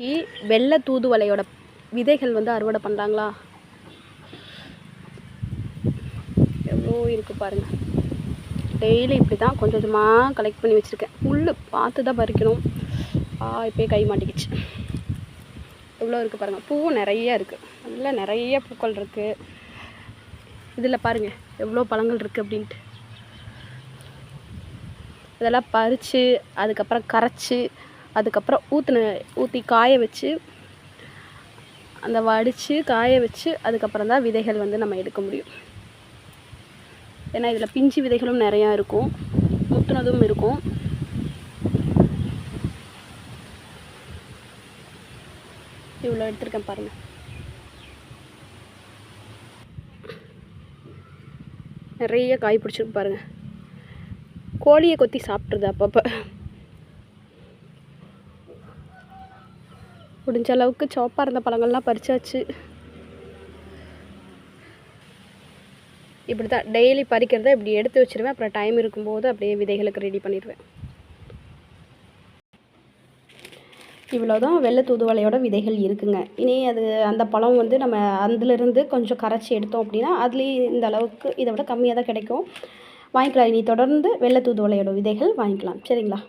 இன்னைக்கு வெள்ளை தூதுவலையோட விதைகள் வந்து அறுவடை பண்ணுறாங்களா எவ்வளோ இருக்குது பாருங்கள் டெய்லி இப்படி தான் கொஞ்சம் கொஞ்சமாக கலெக்ட் பண்ணி வச்சுருக்கேன். முள் பார்த்து தான் பறிக்கணும். ஆ இப்போயே கை மாட்டிக்கிச்சு. எவ்வளோ இருக்குது பாருங்கள் பூவும் நிறைய இருக்குது நல்லா நிறைய பூக்கள் இருக்குது இதில் பாருங்கள் எவ்வளோ பழங்கள் இருக்குது அப்படின்ட்டு. இதெல்லாம் பறித்து அதுக்கப்புறம் கரைச்சி அதுக்கப்புறம் ஊற்றின ஊற்றி காய வச்சு அந்த வடித்து காய வச்சு அதுக்கப்புறம் தான் விதைகள் வந்து நம்ம எடுக்க முடியும். ஏன்னா இதில் பிஞ்சு விதைகளும் நிறையா இருக்கும் முத்துனதும் இருக்கும். இவ்வளோ எடுத்திருக்கேன் பாருங்கள் நிறைய காய் பிடிச்சிருக்கு பாருங்கள் கோழியை கொத்தி சாப்பிட்ருது அப்பப்போ. முடிஞ்ச அளவுக்கு சோப்பாக இருந்த பழங்கள்லாம் பறிச்சாச்சு. இப்படி தான் டெய்லி பறிக்கிறத இப்படி எடுத்து வச்சுருவேன். அப்புறம் டைம் இருக்கும்போது அப்படியே விதைகளுக்கு ரெடி பண்ணிடுவேன். இவ்வளோ தான் வெள்ளை தூதுவளையோட விதைகள் இருக்குங்க. இனி அது அந்த பழம் வந்து நம்ம அதுலேருந்து கொஞ்சம் கரைச்சி எடுத்தோம் அப்படின்னா அதுலேயும் இந்த அளவுக்கு இதை விட கம்மியாக தான் கிடைக்கும். வாங்கிக்கலாம். இனி தொடர்ந்து வெள்ளை தூதுவளையோட விதைகள் வாங்கிக்கலாம். சரிங்களா?